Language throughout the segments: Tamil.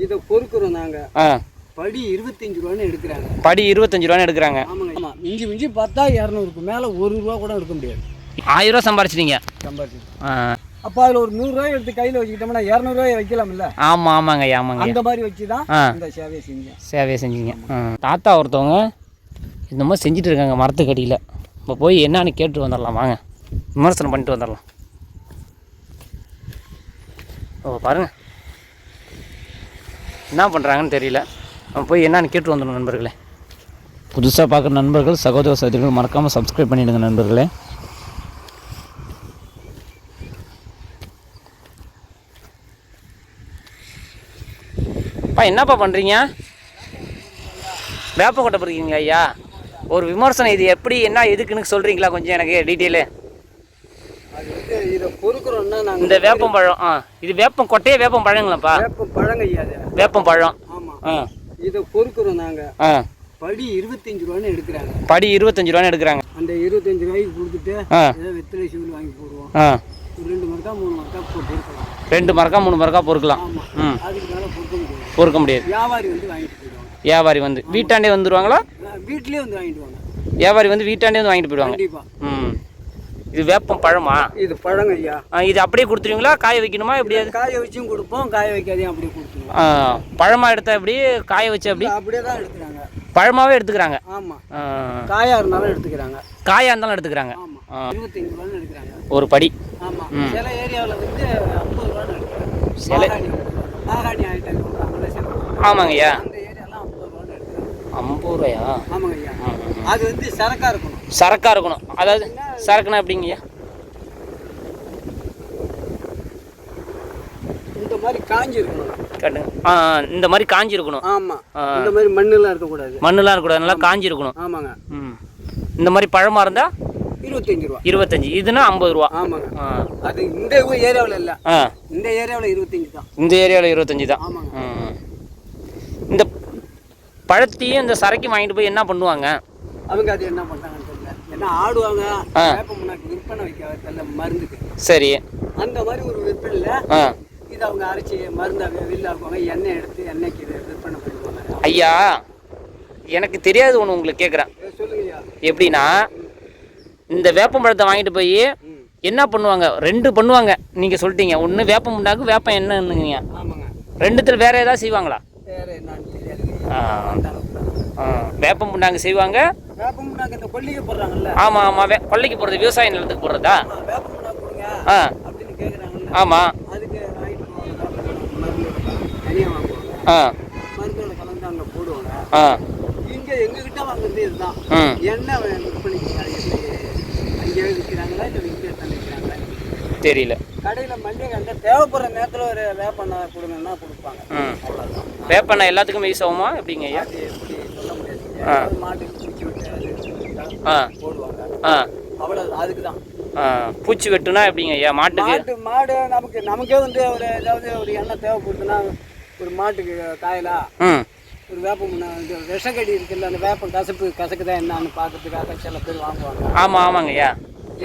இதை பொறுக்கிறோம் நாங்க. ஆ. படி இருபத்தஞ்சு ரூபான்னு எடுக்கிறாங்க. படி இருபத்தஞ்சு ரூபான்னு எடுக்கிறாங்க. ஆமாங்க. ஆமா. மிஞ்சி மிஞ்சி பார்த்தா இரநூறுக்கு மேலே ஒரு ரூபா கூட எடுக்க முடியாது. ஆயிரம் ரூபா சம்பாரிச்சிட்டீங்க. சம்பாதிச்சு ஆ. அப்போ அதில் ஒரு நூறுரூவாய் எடுத்து கையில் வச்சுக்கிட்டோம்னா இரநூறுவாய் வைக்கலாம்ல? ஆமாம் ஆமாங்க ஆமாங்க. அந்த மாதிரி வச்சு தான் இந்த சேவையை செஞ்சேன் சேவையை செஞ்சீங்க. தாத்தா ஒருத்தவங்க இந்த மாதிரி செஞ்சுட்டு இருக்காங்க மரத்துக்கடியில். இப்போ போய் என்னன்னு கேட்டு வந்துடலாம் வாங்க. விமர்சனம் பண்ணிட்டு வந்துடலாம் ஓ பாருங்க. என்ன பண்ணுறாங்கன்னு தெரியல. நம்ம போய் என்னன்னு கேட்டு வந்துடணும் நண்பர்களே. புதுசாக பார்க்குற நண்பர்கள் சகோதர சகோதரிகள் மறக்காமல் சப்ஸ்கிரைப் பண்ணிவிடுங்க நண்பர்களே. அப்பா என்னப்பா பண்ணுறீங்க வேப்ப கொட்டை போடுறீங்க ஐயா. ஒரு விமர்சனம் இது எப்படி என்ன எதுக்குன்னு சொல்கிறீங்களா கொஞ்சம் எனக்கு டீட்டெயிலு இதை பொறுக்கிறோம்னா நாங்கள் இந்த வேப்பம் பழம் ஆ இது வேப்பம் கொட்டையே வேப்பம் பழங்களாப்பா வேப்பம் பழங்க ஐயா வேப்பம் பழம் இதை பொறுக்கிறோம் நாங்கள் படி இருபத்தஞ்சு ரூபான்னு எடுக்கிறாங்க. படி இருபத்தஞ்சு ரூபான்னு எடுக்கிறாங்க. அந்த இருபத்தஞ்சு ரூபாய்க்கு கொடுத்துட்டு ஏதோ வெத்தலை சிவில் வாங்கி போடுவோம். ரெண்டு மரக்கா மூணு மரக்கா போட்டு ரெண்டு மரக்கா மூணு மரக்கா பொறுக்கலாம். அதுக்கு மேலே பொறுக்க முடியாது. பொறுக்க முடியாது. வியாபாரி வந்து வாங்கிட்டு போயிடுவாங்க. வியாபாரி வந்து வீட்டாண்டே வந்துருவாங்களா? வீட்லயே வந்து வாங்கிட்டு வாங்க வியாபாரி வந்து வீட்டாண்டே வந்து வாங்கிட்டு போயிடுவாங்க. கண்டிப்பா. ம். இது வேப்பம் பழமா? இது பழங்க ஐயா. இது அப்படியே கொடுத்துருவீங்களா? காய வைக்கணுமா எப்படி? காய வச்சும் கொடுப்போம். காய வைக்காதையும் அப்படியே கொடுத்துருவோம். பழமா எடுத்தா எப்படி? காய வச்சு அப்படி அப்படியே தான் எடுக்கிறாங்க பழமாவே எடுத்துக்கிறாங்க. ஆமா. காயா இருந்தாலும் எடுத்துக்கிறாங்க. காயா இருந்தாலும் எடுத்துக்கிறாங்க. இருபத்தஞ்சு ரூபான்னு எடுக்கிறாங்க. ஒரு படி. ஆமா. சில ஏரியாவில் வந்து ஐம்பது ரூபான்னு எடுக்கிறாங்க. சில- மாகாணி ஊர்ல. ஆமாங்க ஐயா அந்த ஏரியாலாம் ஐம்பது ரூபான்னு எடுக்கிறாங்க. ஐம்பது ரூபாயா? ஆமாங்க ஐயா அது வந்து சரக்கா இருக்கணும். சரக்கா இருக்கணும். அதாவது சரக்குனா எப்படிங்க ஐயா இந்த மாதிரி காஞ்சி இருக்கணும். கட்டு. ஆ இந்த மாதிரி காஞ்சி இருக்கணும். ஆமா. ஆ. இந்த மாதிரி மண்ணெல்லாம் இருக்கக்கூடாது. மண்ணுலாம் இருக்கக்கூடாது. நல்லா காஞ்சி இருக்கணும். ஆமாங்க. ம். இந்த மாதிரி பழமா இருந்தா இருபத்தஞ்சு ரூபா. இருபத்தஞ்சி. இதுனா ஐம்பது ரூபா. ஆமாங்க. அது இந்த ஏரியாவில் இல்லை. ஆ. இந்த ஏரியாவில் இருபத்தஞ்சு தான். இந்த ஏரியாவில் இருபத்தஞ்சி தான். ஆமாங்க. இந்த பழத்தையும் இந்த சரக்கு வாங்கிட்டு போய் என்ன பண்ணுவாங்க? அவங்க அது என்ன ஏன்னா ஆடுவாங்க. விற்பனை வைக்க மருந்துக்கு. சரி. அந்த மாதிரி ஒரு விற்பனையில் இது அவங்க அரைச்சி மருந்தாக வில்லாக்குவாங்க எண்ணெய் எடுத்து எண்ணெய்க்கு விற்பனை பண்ணுவாங்க. ஐயா எனக்கு தெரியாது ஒன்று உங்களுக்கு கேட்குறேன் எப்படின்னா இந்த வேப்பம்பழத்தை வாங்கிட்டு போய் என்ன பண்ணுவாங்க? ரெண்டு பண்ணுவாங்க. நீங்கள் சொல்லிட்டீங்க. ஒன்று வேப்பம் உண்டாக்கு வேப்பம் என்னன்னுங்க ஆமாங்க. ரெண்டுத்தில் வேற ஏதாவது செய்வாங்களா? வேப்பம் புண்ணாக்கு செய்வாங்க. ஆமாம் ஆமாம் வே கொல்லைக்கு போடுறது விவசாய நிலத்துக்கு போடுறதா? ஆ ஆமாம் ஆ. அங்கே ஆ. இங்கே எங்ககிட்ட வாங்குறது இதுதான். எப்படி அங்கேயே விற்கிறாங்களா இல்லை விற்க தான் விற்கிறாங்களா? தெரியல. கடையில் மண்டிகை கண்ட தேவைப்படுற நேரத்தில் ஒரு வேப்பெண்ணெய் கொடுங்கன்னா கொடுப்பாங்க. வேப்பெண்ணெய் எல்லாத்துக்கும் யூஸ் ஆகுமா? எப்படிங்க ஐயா? மாட்டுக்கு குடிச்சு விட்டு அது விட்டா ஆ போடுவாங்க. அவ்வளோ அதுக்கு தான். பூச்சி வெட்டுனா எப்படிங்க ஐயா? மாட்டுக்கு? மாட்டு மாடு நமக்கு நமக்கே வந்து ஒரு ஏதாவது ஒரு எண்ணெய் தேவைப்படுதுன்னா ஒரு மாட்டுக்கு காயலா ஒரு வேப்பம் இது விஷக்கடி இருக்குல்ல அந்த வேப்பம் கசப்பு கசக்குதா என்னன்னு பார்க்கறதுக்காக சில பேர் வாங்குவாங்க. ஆமாம் ஆமாங்க ஐயா.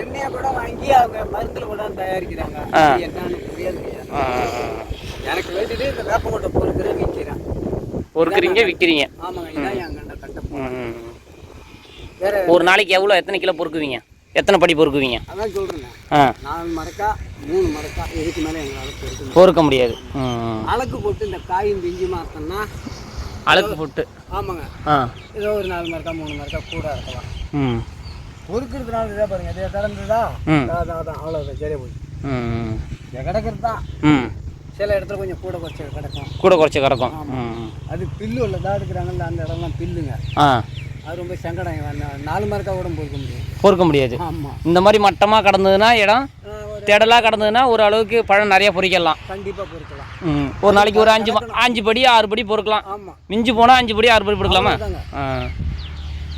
எண்ணெயை கூட வாங்கி அவங்க மருந்துல கூட தயாரிக்கிறாங்க. என்னன்னு புரியாது எனக்கு வேண்டிட்டு இந்த வேப்பங்கொட்டை பொறுக்கிறேன் விற்கிறேன் பொறுக்குறீங்க விற்கிறீங்க ஆமாங்க இதான் என் கண்ட கட்ட ஒரு நாளைக்கு எவ்வளோ எத்தனை கிலோ பொறுக்குவீங்க? எத்தனை படி பொறுக்குவீங்க? அதான் சொல்றேன். ஆ. நாலு மரக்கா மூணு மரக்கா இதுக்கு மேலே எங்களால் பொறுக்க முடியாது. பொறுக்க முடியாது. அலக்கு போட்டு இந்த காயும் பிஞ்சு மாத்தோம்னா அழுக்கு போட்டு. ஆமாங்க. ஆ. ஏதோ ஒரு நாலு மரக்கா மூணு மரக்கா கூட இருக்கலாம். ம். பொறுக்கிறதுனால இதே பாருங்க இதே திறந்துதா. அதான் அதான் அவ்வளோதான் சரியா போச்சு. ம் கிடக்கிறது? தான் ம். சில இடத்துல கொஞ்சம் கூட குறைச்சி கிடக்கும். கூட குறைச்சி கறக்கும் ம் அது பில்லு உள்ளதா எடுக்கிறாங்கல்ல அந்த இடம்லாம் பில்லுங்க. ஆ. அது ரொம்ப சங்கடம். நாலு மரக்கா கூட பொறுக்க முடியும் பொறுக்க முடியாது. ஆமாம் இந்த மாதிரி மட்டமாக கடந்ததுன்னா இடம் திடலாக கடந்ததுன்னா ஒரு அளவுக்கு பழம் நிறைய பொறிக்கலாம். கண்டிப்பாக பொறுக்கலாம். ம். ஒரு நாளைக்கு ஒரு அஞ்சு அஞ்சு படி ஆறு படி பொறுக்கலாம். ஆமாம் மிஞ்சி போனால் அஞ்சு படி ஆறு படி பொறுக்கலாமா? ஆ.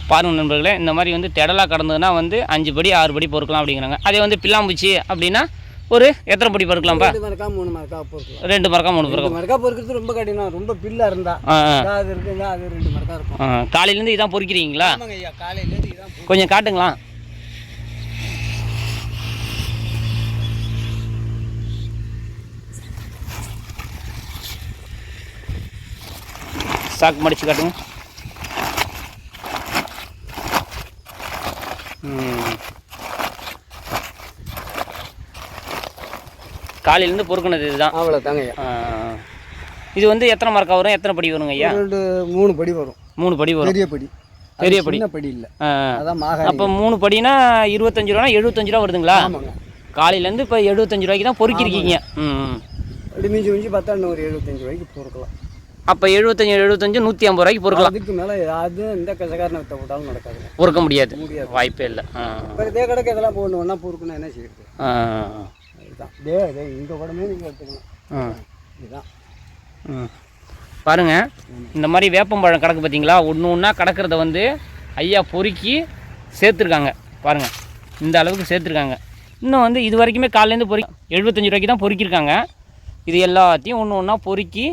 பாருங்க நண்பர்களே இந்த மாதிரி வந்து திடலாக கடந்ததுன்னா வந்து அஞ்சு படி ஆறு படி பொறுக்கலாம் அப்படிங்கிறாங்க. அதே வந்து பில்லாம்பூச்சி அப்படின்னா ஒரு எத்தனை படி பொறுக்கலாம்ப்பா ரெண்டு மரக்கா மூணு மரக்கா பொறுக்கலாம். ரெண்டு மரக்கா மூணு மரக்கா மரக்கா பொறுக்கிறது ரொம்ப கடினம். ரொம்ப பில்லா இருந்தா அது இருக்குங்க அது ரெண்டு மரக்கா இருக்கும். காலையிலேருந்து இதான் பொறிக்கிறீங்களா? ஐயா காலையிலேருந்து இதான் கொஞ்சம் காட்டுங்களா? சாக்கு மடிச்சு காட்டுங்க. காலையிலேருந்து பொறுக்குனது இதுதான். அவ்வளோ தாங்க. இது வந்து எத்தனை மார்க்கா வரும்? எத்தனை படி வருங்க ஐயா? ரெண்டு மூணு படி வரும். மூணு படி வரும். பெரிய படி. பெரிய படி. படி இல்லை. அதான் மாகாணி. அப்போ மூணு படினா இருபத்தஞ்சு ரூபா எழுபத்தஞ்சு ரூபா வருதுங்களா? காலையிலேருந்து இப்போ எழுபத்தஞ்சு ரூபாய்க்கு தான் பொறுக்கிருக்கீங்க. ம். அப்படி மிஞ்சி மிஞ்சி பார்த்தா இன்னும் ஒரு எழுபத்தஞ்சு ரூபாய்க்கு பொறுக்கலாம். அப்போ எழுபத்தஞ்சு எழுபத்தஞ்சு நூற்றி ஐம்பது ரூபாய்க்கு பொறுக்கலாம். அதுக்கு மேலே அது இந்த கசகாரனை வித்த விட்டாலும் நடக்காதுங்க. பொறுக்க முடியாது. முடியாது. வாய்ப்பே இல்லை. இப்போ இதே கடைக்கு இதெல்லாம் போகணும் ஒன்றா பொறுக்கணும் என்ன செய்யுது ஆ அதுதான் டே டே உடம்பே நீங்கள் இதுதான் இந்த மாதிரி வேப்பம்பழம் கிடக்கு பார்த்தீங்களா? ஒன்று ஒன்றா கிடக்கிறத வந்து ஐயா பொறுக்கி சேர்த்துருக்காங்க. பாருங்க இந்த அளவுக்கு சேர்த்துருக்காங்க. இன்னும் வந்து இது வரைக்குமே காலையிலேருந்து பொறி எழுபத்தஞ்சு ரூபாய்க்கு தான் பொறுக்கியிருக்காங்க இது எல்லாத்தையும் ஒன்று ஒன்றா பொறுக்கி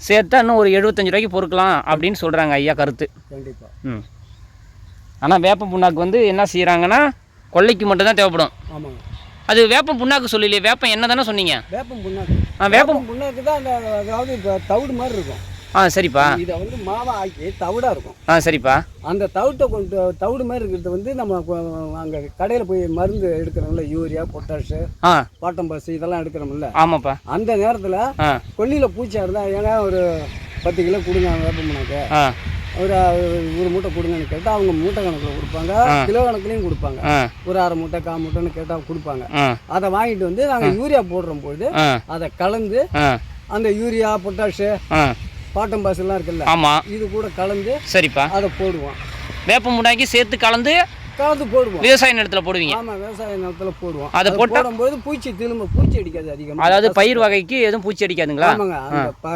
சேர்த்தா இன்னும் ஒரு எழுபத்தஞ்சு ரூபாய்க்கு பொறுக்கலாம் அப்படின்னு சொல்கிறாங்க ஐயா கருத்து. கண்டிப்பாக ம். ஆனால் வேப்ப புண்ணாக்கு வந்து என்ன செய்கிறாங்கன்னா கொள்ளைக்கு மட்டும்தான் தேவைப்படும். ஆமாங்க. அது வேப்பம் புண்ணாக்கு சொல்லலையே வேப்பம் என்ன தானே சொன்னீங்க? வேப்பம் புண்ணாக்கு. ஆ வேப்பம் புண்ணாக்கு தான் அந்த அதாவது இப்போ தவிடு மாதிரி இருக்கும். ஆ சரிப்பா. இதை வந்து மாவா ஆக்கி தவிடா இருக்கும். ஆ சரிப்பா. அந்த தவிட்டை கொண்டு தவிடு மாதிரி இருக்கிறது வந்து நம்ம அங்கே கடையில் போய் மருந்து எடுக்கிறோம்ல யூரியா பொட்டாஷு ஆ. பாட்டம் பஸ் இதெல்லாம் எடுக்கிறோம்ல. ஆமாப்பா. அந்த நேரத்தில் கொல்லியில் பூச்சியாக இருந்தால் ஏங்க ஒரு பத்து கிலோ கொடுங்க வேப்பம் புண்ணாக்கு. ஒரு ஒரு மூட்டை கொடுங்கன்னு கேட்டால் அவங்க மூட்டை கணக்கில் கொடுப்பாங்க. கிலோ கணக்குலையும் கொடுப்பாங்க. ஒரு அரை மூட்டை கால் மூட்டைன்னு கேட்டால் கொடுப்பாங்க. அதை வாங்கிட்டு வந்து நாங்கள் யூரியா போடுற பொழுது அதை கலந்து அந்த யூரியா பொட்டாஷு பாட்டம் பாஸ் எல்லாம் இருக்குல்ல ஆமாம் இது கூட கலந்து சரிப்பா. அதை போடுவோம். வேப்ப முன்னாக்கி சேர்த்து கலந்து கலந்து போடுவோம். விவசாய நிலத்தில் போடுவீங்க. ஆமா விவசாய நிலத்துல போடுவோம். அதை போடும்போது பூச்சி திரும்ப பூச்சி அடிக்காது அதிகமா. அதாவது பயிர் வகைக்கு எதுவும் பூச்சி அடிக்காதுங்களா? ஆமாங்க.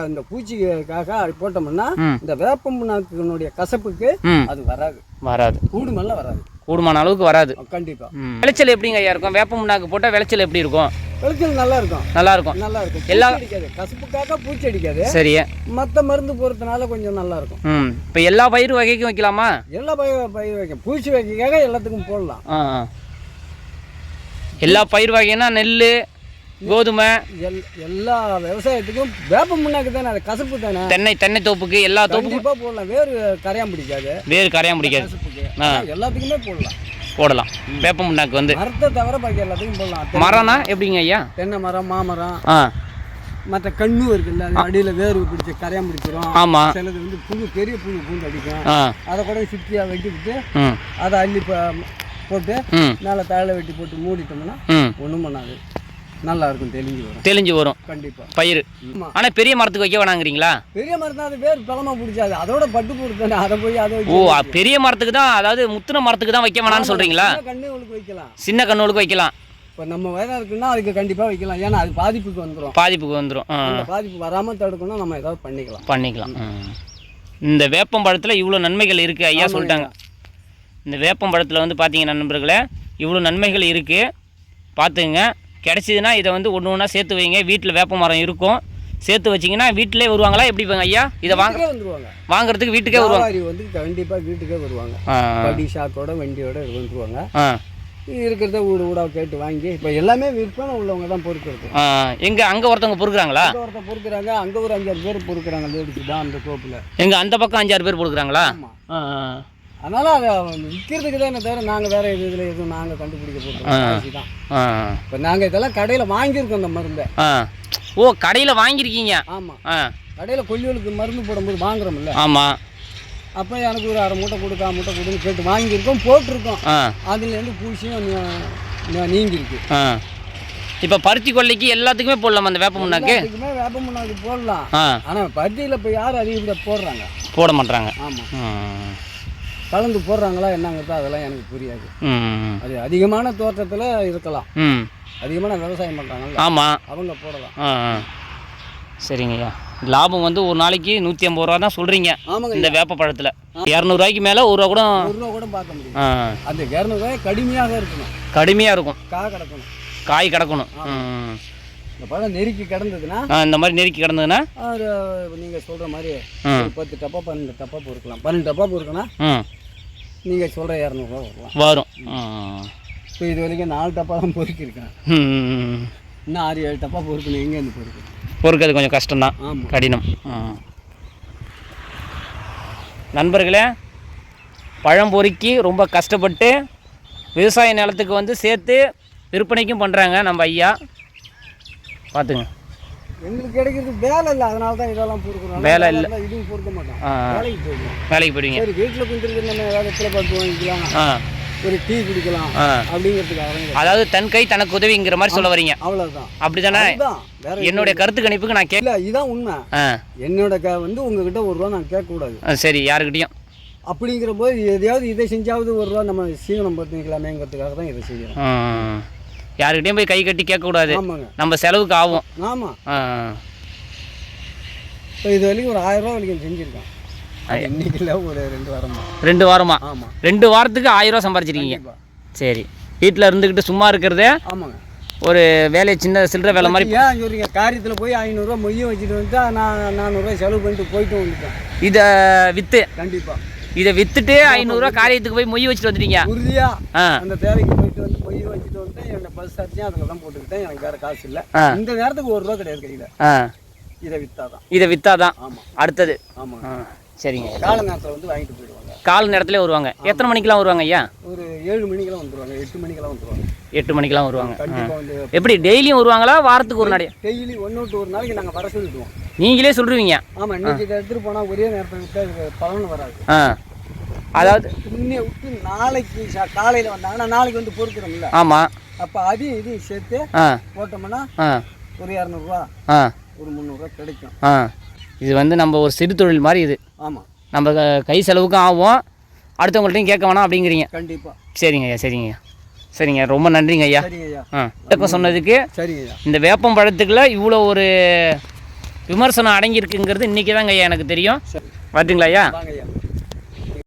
இந்த பூச்சிக்காக அது போட்டோம்னா. இந்த வேப்பம் புண்ணாக்கினுடைய கசப்புக்கு அது வராது. வராது. கூடு மேல வராது. கூடுமான அளவுக்கு வராது. கண்டிப்பா. ம். விளைச்சல் எப்படிங்க ஐயா இருக்கும்? வேப்ப முன்னாக்கு போட்டால் விளைச்சல் எப்படி இருக்கும்? விளைச்சல் நல்லா இருக்கும் நல்லா இருக்கும் நல்லா இருக்கும் எல்லா- அடிக்காது. கசப்புக்காக பூச்சி அடிக்காது. சரி. மத்த மருந்து போறதுனால கொஞ்சம் நல்லா இருக்கும் ம். இப்போ எல்லா பயிர் வகைக்கும் வைக்கலாமா? எல்லா பயிர் பயிர் வைக்க பூச்சி வைக்காக எல்லாத்துக்கும் போடலாம். எல்லா பயிர் வகைன்னா நெல் கோதுமை. எல் எல்லா விவசாயத்துக்கும் வேப்பம் முன்னாக்கு தானே அது கசப்பு தானே? தென்னை தென்னை தோப்புக்கு எல்லா தோப்புக்கும் போடலாம். வேறு கரையான் பிடிக்காது. வேறு கரையான் பிடிக்காது. எல்லாத்துக்குமே போடலாம். போடலாம். வேப்ப முன்னாக்கு வந்து மரத்தை தவிர பாக்கி எல்லாத்துக்கும் போடலாம். மரம்னா எப்படிங்க ஐயா? தென்னை மரம் மாமரம். ஆ. மற்ற கண்ணு இருக்குல்ல அடியில வேறு பிடிச்சி கரையான் பிடிச்சிரும் ஆமாம் சிலது வந்து புழு பெரிய புழு பூந்து அடிக்கும். அதை கூட சுத்தியா வெட்டிவிட்டு ம். அதை அள்ளி போட்டு மேலே தழை வெட்டி போட்டு மூடிட்டோம்னா ஒன்றும் பண்ணாது. நல்லா இருக்கும் தெளிஞ்சு வரும். தெளிஞ்சு வரும். கண்டிப்பா. பயிர் ஆனால் பெரிய மரத்துக்கு வைக்க வேணாங்கிறீங்களா? பெரிய மரம் தான் அது வேறு பழமா பிடிச்சாது அதோட பட்டு பொறுத்தானே அதை போய் அதை ஓ பெரிய மரத்துக்கு தான் அதாவது முத்துன மரத்துக்கு தான் வைக்க வேணாம்னு சொல்கிறீங்களா சின்ன கண்ணு உங்களுக்கு வைக்கலாம். சின்ன கண்ணூலுக்கு வைக்கலாம். இப்போ நம்ம வயதாக இருக்குன்னா அதுக்கு கண்டிப்பாக வைக்கலாம். ஏன்னா அது பாதிப்புக்கு வந்துடும் பாதிப்புக்கு வந்துடும் அந்த பாதிப்பு வராமல் தடுக்கணும் நம்ம ஏதாவது பண்ணிக்கலாம். பண்ணிக்கலாம். இந்த வேப்பம்பழத்தில் இவ்வளோ நன்மைகள் இருக்குது ஐயா சொல்லிட்டாங்க. இந்த வேப்பம்பழத்தில் வந்து பார்த்தீங்கன்னா நண்பர்களே இவ்வளோ நன்மைகள் இருக்குது பார்த்துங்க கிடச்சிதுன்னா இதை வந்து ஒன்று ஒன்றா சேர்த்து வைங்க. வீட்டில் வேப்ப மரம் இருக்கும். சேர்த்து வச்சிங்கன்னா வீட்டிலே வருவாங்களா? எப்படி போங்க ஐயா? இதை வாங்க வந்துருவாங்க. வாங்குறதுக்கு வீட்டுக்கே வருவாங்க. வந்து கண்டிப்பாக வீட்டுக்கே வருவாங்க. படி ஷாக்கோட வண்டியோட வந்துருவாங்க. இருக்கிறத வீடு வீடாக கேட்டு வாங்கி இப்போ எல்லாமே விற்பனை உள்ளவங்க தான் பொறுக்கிறது. எங்கே அங்கே ஒருத்தவங்க பொறுக்குறாங்களா? அங்கே ஒருத்தர் பொறுக்கிறாங்க அங்கே ஒரு அஞ்சாறு பேர் பொறுக்கிறாங்க லேடிஸ் தான் அந்த தோப்பில் எங்கே அந்த பக்கம் அஞ்சாறு பேர் பொறுக்குறாங்களா? ஆமாம். அதனால் அதை விற்கிறதுக்கு தான் என்ன தவிர நாங்கள் வேறு இது இதில் எதுவும் நாங்கள் கண்டுபிடிக்க போகிறோம் தான். இப்போ நாங்கள் இதெல்லாம் கடையில் வாங்கியிருக்கோம் அந்த மருந்தை. ஓ கடையில் வாங்கியிருக்கீங்க? ஆமாம் கடையில் கொல்லிகளுக்கு மருந்து போடும்போது வாங்குறோம்ல. ஆமாம் அப்போ எனக்கு ஒரு அரை மூட்டை கொடுக்கா மூட்டை கொடுன்னு கேட்டு வாங்கியிருக்கோம் போட்டிருக்கோம். அதுலேருந்து பூசியும் நீங்கிருக்கு இப்போ பருத்தி கொல்லைக்கு எல்லாத்துக்குமே போடலாமா அந்த வேப்ப முன்னாக்கு? எல்லாத்துக்குமே வேப்ப முன்னாடி போடலாம். ஆனால் பருத்தியில் இப்போ யார் அதிகப்படியாக போடுறாங்க? போட மாட்றாங்க. ஆமாம் கலந்து போடுறாங்களா என்னங்கிறது அதெல்லாம் எனக்கு புரியாது. அது அதிகமான தோட்டத்தில் இருக்கலாம். அதிகமான விவசாயம் பண்ணுறாங்கல்ல ஆமாம் அவங்க போடலாம். சரிங்கய்யா. லாபம் வந்து ஒரு நாளைக்கு நூற்றி ஐம்பது ரூபா தான் சொல்கிறீங்க ஆமாங்க இந்த வேப்ப பழத்தில். இரநூறுவாய்க்கு மேலே ஒரு ரூபா கூட ஒரு ரூபா கூட பார்க்க முடியும் ஆ. அந்த இரநூறுவாய் கடுமையாக இருக்கணும். கடுமையாக இருக்கும். கா கிடக்கணும். காய் கிடக்கணும். இந்த பழம் நெருக்கி கிடந்ததுன்னா? இந்த மாதிரி நெருக்கி கிடந்ததுன்னா? ஒரு நீங்கள் சொல்கிற மாதிரி பத்து டப்பா பன்னெண்டு டப்பா பொறுக்கலாம். பன்னெண்டு டப்பா பொறுக்குன்னா ம் நீங்கள் சொல்கிற இரநூறுவா வரலாம் வரும். இப்போ இது வரைக்கும் நாலு டப்பா தான் பொறுக்கிருக்கேன் ம் இன்னும் ஆறு ஏழு டப்பா பொறுக்கணும். எங்கேருந்து பொறுக்கணும்? பொறுக்கிறது கொஞ்சம் கஷ்டம்தான் கடினம். நண்பர்களே பழம் பொறுக்கி ரொம்ப கஷ்டப்பட்டு விவசாய நிலத்துக்கு வந்து சேர்த்து விற்பனைக்கும் பண்ணுறாங்க நம்ம ஐயா. பார்த்துங்க. எங்களுக்கு கிடைக்கிறது வேலை இல்லை அதனால தான் இதெல்லாம் பொறுக்கிறோம் வேலை இல்ல. இதுவும் பொறுக்க மாட்டோம். வேலைக்கு போயிடுவோம். வேலைக்கு போயிடுவீங்க. சரி வீட்டில் கொஞ்சம் நம்ம வேலை இடத்துல பார்த்து வாங்கிக்கலாம் ஒரு டீ குடிக்கலாம் அப்படிங்கிறதுக்காக. அதாவது தன் கை தனக்கு உதவிங்கிற மாதிரி சொல்ல வரீங்க. அவ்வளவுதான். அப்படி தானே அதுதான். வேற என்னுடைய கருத்து கணிப்புக்கு நான் கே இல்ல இதான் உண்மை. என்னோட க வந்து உங்ககிட்ட ஒரு ரூபா நான் கேட்கக்கூடாது. சரி யாருக்கிட்டையும். அப்படிங்கிற போது எதையாவது இதை செஞ்சாவது ஒரு ரூபா நம்ம சீவனம் பார்த்துக்கலாமேங்கிறதுக்காக தான் இதை செய்யறோம். யாருக்கிட்டையும் போய் கை கட்டி கேட்கக்கூடாது. நம்ம செலவுக்கு ஆகும். ஆமா. ஆ. இப்போ இது வரைக்கும் ஒரு ஆயிரம் ரூபா வரைக்கும் செஞ்சுருக்கேன். இன்னைக்கு இல்லை ஒரு ரெண்டு வாரமா. ரெண்டு வாரமா? ஆமா. ரெண்டு வாரத்துக்கு ஆயிரம் ரூபா சம்பாரிச்சிருக்கீங்க. சரி. வீட்டில் இருந்துக்கிட்டு சும்மா இருக்கிறதே ஆமாங்க. ஒரு வேலையை சின்ன சில்லற வேலை மாதிரி ஏன் சொல்றீங்க? காரியத்தில் போய் ஐநூறுரூவா மொய்யும் வச்சுட்டு வந்துட்டா நான் நானூறுரூவா செலவு பண்ணிட்டு போயிட்டு வந்துட்டேன். இதை விற்று கண்டிப்பா. இதை விற்றுட்டு ஐநூறுரூவா காரியத்துக்கு போய் மொய் வச்சுட்டு வந்துட்டீங்க. உறுதியா ஆ. அந்த தேவைக்கு வந்து மொய்யும் வச்சுட்டு வந்துட்டேன் என்னோட பஸ் அரிசியும் அதில் தான் போட்டுக்கிட்டேன். எனக்கு வேற காசு இல்லை. இந்த நேரத்துக்கு ஒரு ரூபா கிடையாது கையில். இதை வித்தாதான். இதை விற்றாதான் ஆமா. அடுத்தது. ஆமாங்க ஆ சரிங்க. கால நேரத்தில் வந்து வாங்கிட்டு போயிடுவாங்க. கால் நேரத்துல வருவாங்க. எத்தனை மணிக்கெலாம் வருவாங்க ஐயா? ஒரு ஏழு மணிக்கெல்லாம் வந்துருவாங்க. எட்டு மணிக்கெல்லாம் வந்துருவாங்க. எட்டு மணிக்கெலாம் வருவாங்க. வந்து எப்படி டெய்லியும் வருவாங்களா? வாரத்துக்கு ஒரு நாள்? டெய்லி ஒன்று விட்டு ஒரு நாளைக்கு நாங்கள் வர சொல்லிடுவோம். நீங்களே சொல்லுவீங்க ஆமாம் இன்னைக்கு எடுத்துகிட்டு போனால் ஒரே நேரத்தில் விட்டு பலன் வராது. அதாவது இன்னே விட்டு நாளைக்கு காலையில வந்தாங்கன்னா நாளைக்கு வந்து பொறுக்கிறோம்ல. ஆமாம் அப்போ அதையும் இதையும் சேர்த்து போட்டோம்னா ஒரு இரநூறுவா ஆ. ஒரு முந்நூறுரூவா கிடைக்கும். ஆ. இது வந்து நம்ம ஒரு சிறு தொழில் மாதிரி இது. ஆமாம் நம்ம க- செலவுக்கும் ஆகும். அடுத்தவங்கள்ட்டையும் கேட்க வேணாம் அப்படிங்கிறீங்க. கண்டிப்பாக சரிங்க ஐயா சரிங்க ஐயா. சரிங்க ரொம்ப நன்றிங்க ஐயா. ஆ விளக்கம் சொன்னதுக்கு சரிங்க இந்த வேப்பம் பழத்துக்குள்ள இவ்வளோ ஒரு விமர்சனம் அடங்கியிருக்குங்கிறது இன்றைக்கி தாங்க ஐயா எனக்கு தெரியும். வாங்க ஐயா.